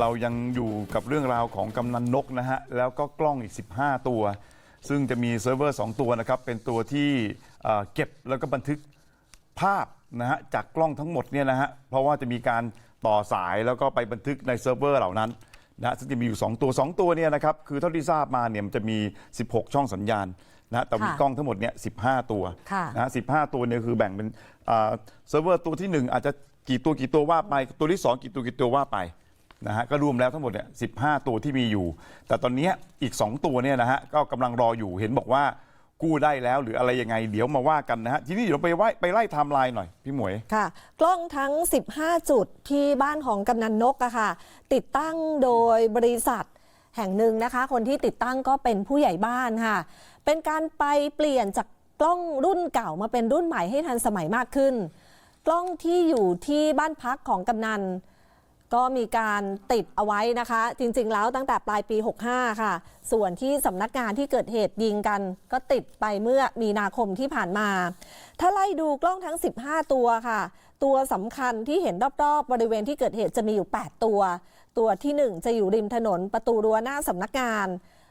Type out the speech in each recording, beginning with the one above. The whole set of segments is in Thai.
เรายังอยู่กับเรื่องราวของกำนันนกนะฮะ แล้วก็กล้องอีก 15 ตัว ซึ่งจะมีเซิร์ฟเวอร์ 2 ตัวนะครับ เป็นตัวที่เอ่อเก็บแล้วก็บันทึกภาพนะฮะจากกล้องทั้งหมดเนี่ยนะฮะ เพราะว่าจะมีการต่อสายแล้วก็ไปบันทึกในเซิร์ฟเวอร์เหล่านั้นนะฮะซึ่งจะมีอยู่ 2 ตัว 2 ตัวเนี่ยนะครับ คือเท่าที่ทราบมาเนี่ยมันจะมี 16 ช่องสัญญาณนะฮะแต่มีค่ะกล้องทั้งหมดเนี่ย15 ตัว ค่ะ นะฮะ15 ตัวเนี่ยคือแบ่งเป็นอ่าเซิร์ฟเวอร์ตัวที่ 1 อาจจะกี่ตัวกี่ตัวว่าไป ตัวที่ 2 กี่ตัวกี่ตัวว่าไป นะฮะก็รวมแล้วทั้งหมดเนี่ย15ตัวที่มีอยู่ แต่ตอนเนี้ยอีก 2 ตัวเนี่ยนะฮะก็กำลังรออยู่เห็นบอกว่ากู้ได้แล้วหรืออะไรยังไง เดี๋ยวมาว่ากันนะฮะทีนี้เดี๋ยวไปไว้ไปไล่ไทม์ไลน์หน่อยพี่หมวย ค่ะ กล้องทั้ง 15 จุดที่บ้านของกำนันนกอะค่ะ ติดตั้งโดยบริษัทแห่งหนึ่งนะคะ คนที่ติดตั้งก็เป็นผู้ใหญ่บ้านค่ะ เป็นการไปเปลี่ยนจากกล้องรุ่นเก่ามาเป็นรุ่นใหม่ให้ทันสมัยมากขึ้น กล้องที่อยู่ที่บ้านพักของกำนัน ก็มีการติดเอาไว้นะคะ จริงๆ แล้วตั้งแต่ปลายปี 65 ค่ะ ส่วนที่สำนักงานที่เกิดเหตุยิงกัน ก็ติดไปเมื่อมีนาคมที่ผ่านมา ถ้าไล่ดูกล้องทั้ง 15 ตัวค่ะ ตัวสำคัญที่เห็นรอบๆ บริเวณที่เกิดเหตุจะมีอยู่ 8 ตัว ตัวที่ 1 จะอยู่ริมถนนประตูรั้วหน้าสำนักงาน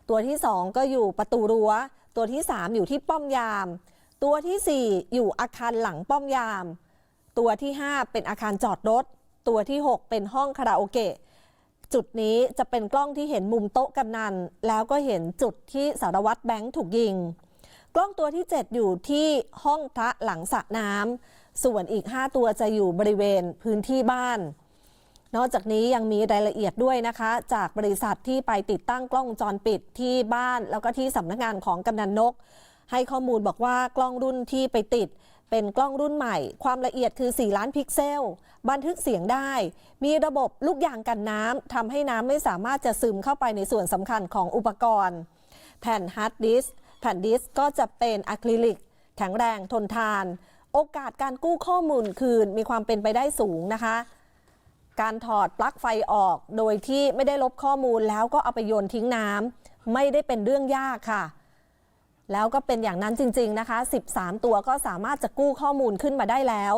ตัวที่ 2 ก็อยู่ประตูรั้ว ตัวที่ 3 อยู่ที่ป้อมยาม ตัวทีสี่4 อยู่อาคารหลังป้อมยาม ตัวที่ 5 เป็นอาคารจอดรถ ตัวที่ 6 เป็นห้องคาราโอเกะจุดนี้จะเป็นกล้องที่เห็นมุมโต๊ะกำนัน แล้วก็เห็นจุดที่สารวัตรแบงค์ถูกยิง กล้องตัวที่ 7 อยู่ที่ห้องพระหลังสระน้ำส่วนอีก 5 ตัวจะอยู่บริเวณพื้นที่บ้าน นอกจากนี้ยังมีรายละเอียดด้วยนะคะ จากบริษัทที่ไปติดตั้งกล้องจรปิดที่บ้าน แล้วก็ที่สำนักงานของกำนันนก ให้ข้อมูลบอกว่ากล้องรุ่นที่ไปติด เป็นกล้องรุ่นใหม่ ความละเอียดคือ 4 ล้านพิกเซล บันทึกเสียงได้ มีระบบลูกยางกันน้ำทำให้น้ำไม่สามารถจะซึมเข้าไปในส่วนสำคัญของอุปกรณ์ แผ่นฮาร์ดดิสก์แผ่นดิสก์ก็จะเป็นอะคริลิก แข็งแรงทนทาน โอกาสการกู้ข้อมูลคืนมีความเป็นไปได้สูงนะคะ การถอดปลั๊กไฟออกโดยที่ไม่ได้ลบข้อมูลแล้วก็เอาไปโยนทิ้งน้ำไม่ได้เป็นเรื่องยากค่ะ แล้วก็เป็นอย่างนั้นจริง ๆ นะคะ 13 ตัวก็สามารถจะกู้ข้อมูลขึ้นมาได้แล้ว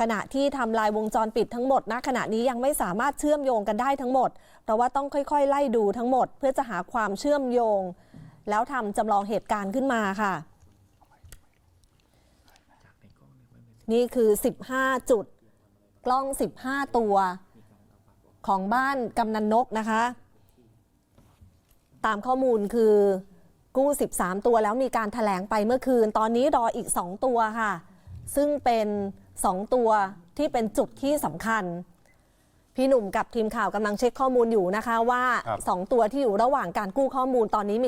ขณะที่ทำลายวงจรปิดทั้งหมดณขณะนี้ยังไม่สามารถเชื่อมโยงกันได้ทั้งหมด เพราะว่าต้องค่อย ๆ ไล่ดูทั้งหมด เพื่อจะหาความเชื่อมโยง แล้วทำจำลองเหตุการณ์ขึ้นมาค่ะ นี่คือ 15 จุด กล้อง 15 ตัว ของบ้านกำนันนกนะคะ ตามข้อมูลคือ กู้ 13 ตัวแล้วมีการถแถลงไปเมื่อคืน ตอนนี้รออีก 2 ตัวค่ะ ซึ่งเป็น 2 ตัวที่เป็นจุดที่สำคัญ พี่หนุ่มกับทีมข่าวกำลังเช็คข้อมูลอยู่นะคะว่าครับ2ตัวที่อยู่ระหว่างการกู้ข้อมูลตอนนี้มี